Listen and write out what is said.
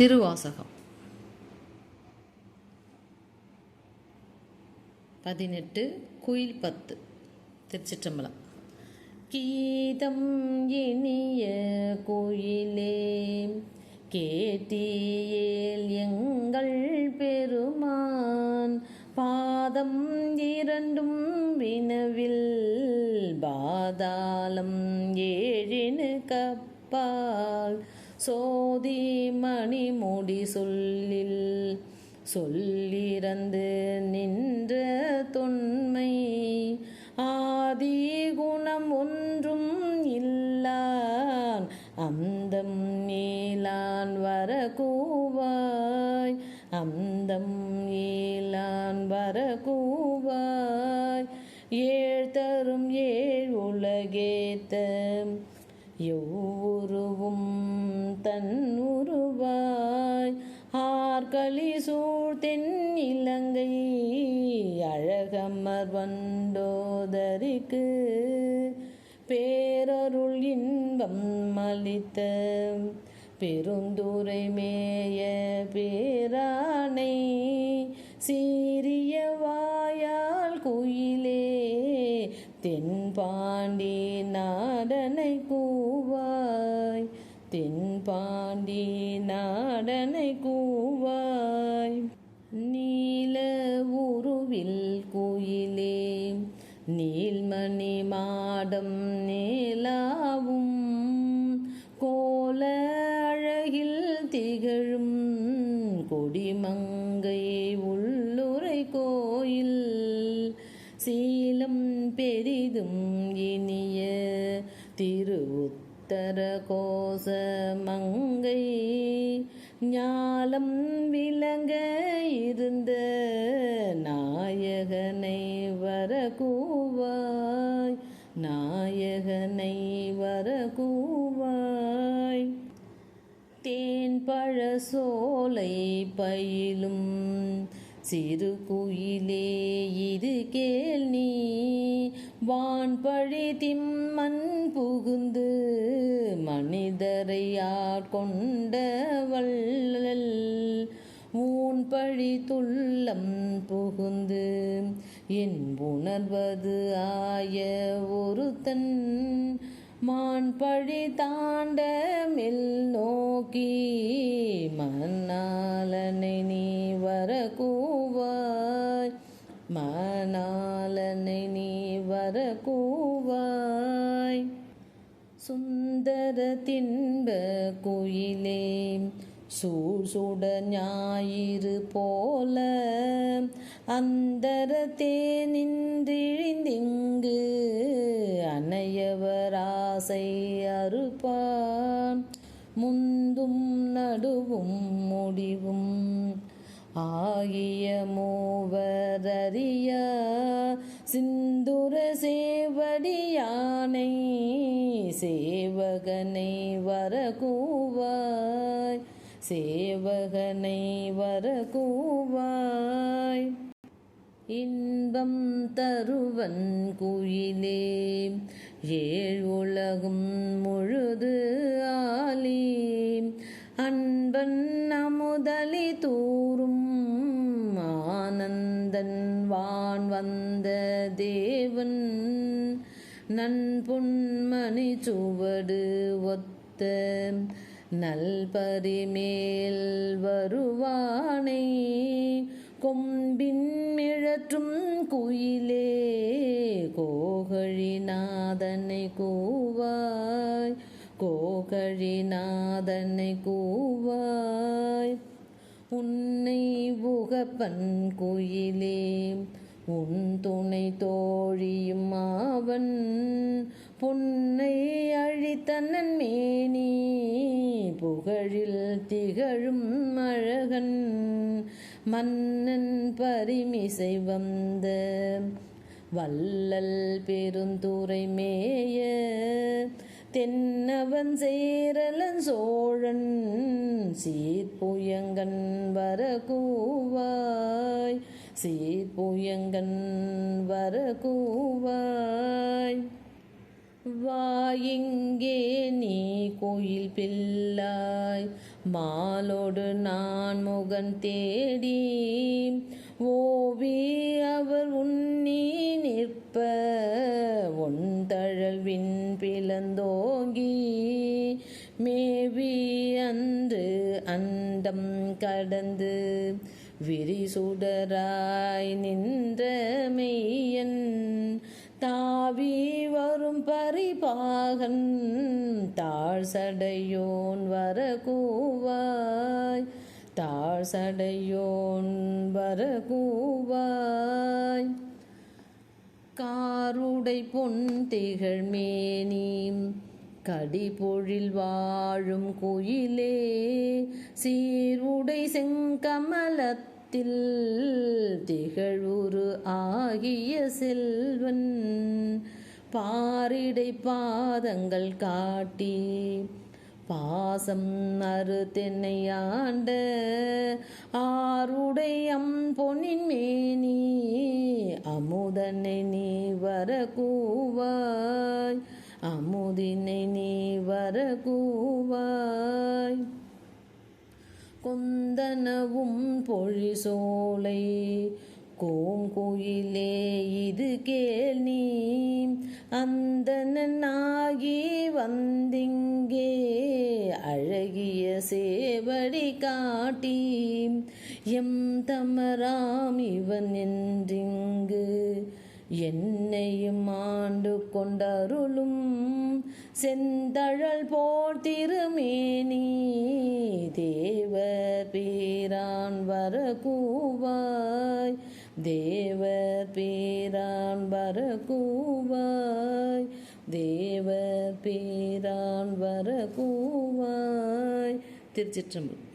திருவாசகம். பதினெட்டு குயில் பத்து திருச்சிற்றம்பலம். கீதம் இனிய குயிலே கேட்டியேல் எங்கள் பெருமான். பாதம் இரண்டும் வினவில் பாதாளம் ஏழினு கப்பால். சோதி மணிமுடி சொல்லில் சொல்லிறந்து நின்ற தொன்மை. ஆதி குணம் ஒன்றும் இல்லான் அந்தம் நீலான் வரகூவாய் அந்தம் ஈலான் வரகூவாய் ஏழ் தரும் ஏழ் உலகேத்த எவ்வுருவும் தன் உருவாய் ஆர்களி சூழ்த்தென் இலங்கை அழகமர் வண்டோதரிக்கு. பேரருள் இன்பம் மலித்த பெருந்துரை மேய பேரானை. சீரிய வாயால் குயிலே தென்பாண்டி நாடனை கூவாய் தென்பாண்டி நாடனை கூவாய். நீல உருவில் குயிலே நீல்மணி மாடம் நீலாவும். கோல அழகில் திகழும் கொடிமங்கை உள்ளுரை கோயில். சீலம் பெரிதும் இனிய திருவுத்தர கோச மங்கை ஞாலம் விளங்க இருந்த நாயகனை வரகூவாய் நாயகனை வரகூவாய் தேன் பழ சோலை பயிலும் சிறு குயிலே இது கேள் நீ. வான்பழி திம்மன் புகுந்து மனிதரை கொண்ட வள்ளல்? ஊன் பழி துள்ளம் புகுந்து என் உணர்வது ஆய ஒருத்தன். மான் பழி தாண்ட மெல் நோக்கி மன்னாலனை நீ வரக்கூவா? மணாலனை நீ வரக்கூவாய். சுந்தர தின்ப குயிலே சூழ் ஞாயிறு போல. அந்தரத்தே நின்றிழிந்திங்கு அணையவராசை அறுப்பான். முந்தும் நடுவும் முடிவும் ஆ ஆகிய மூவரறிய சிந்துர சேவடியானை சேவகனை வரகூவாய் சேவகனை வரகூவாய் இன்பம் தருவன் குயிலே ஏழ் உலகும் முழுது ஆலி அன்பன் அமுதலி தூ வந்தன் வான் வந்த தேவன் நன்பொன்மணி சுவடு ஒத்த நல்பரிமேல் வருவானை கொம்பின் மிழற்றும் குயிலே கோகழிநாதனை கூவாய் கோகழிநாதனை கூவாய். உன்னை உகப்பன் குயிலே. உன் துணை தோழியும் அவன் பொன்னை அழித்தனன் மேனி. புகழில் திகழும் அழகன். மன்னன் பரிமிசை வந்த. வள்ளல் பெருந்துரை மேய. தென்னவன் சேரலன் சோழன் சீர்புயங்கன் வரகூவாய். சீர்புயங்கன் வரகூவாய். வாயிங்கே நீ கோயில் பிள்ளாய்? மாலோடு நான் முகன் தேடி ஓவி அவர் உன்னி நிற்ப ஒன்தழல் பிளந்தோங்கி மேவி அன்று அண்டம் கடந்து விரிசுடராய் நின்ற மெய்யன் தாவி வரும் பரிபாகன் தாழ் சடையோன் வர கூவாய் தாழ் சடையோன் வர கூவாய் காருடை பொன் திகழ் கடிபொழில் வாழும் குயிலே சீருடை செங்கமலத்தில் திகழ்வுரு ஆகிய செல்வன். பாரிடை பாதங்கள் காட்டி பாசம் அறு தென்னையாண்ட ஆருடையம் பொன்னின் மேனி அமுதனை நீ வர கூவாய் அமுதினை நீ வர கூவாய் கொந்தனவும் பொழிசோலை கோங்குயிலே இது கேள் நீ. அந்தனாகி வந்திங்கே அழகிய சேவடி காட்டி. எம் தமராம் இவன் என்றிங்கு என்னையும் ஆண்டு கொண்டருளும் செந்தழல் போர் திருமேனி. தேவ பீரான் வரகூவாய் தேவ பீரான் வரகூவாய் தேவ பீரான் வரகூவாய் திருச்சிற்றம்பு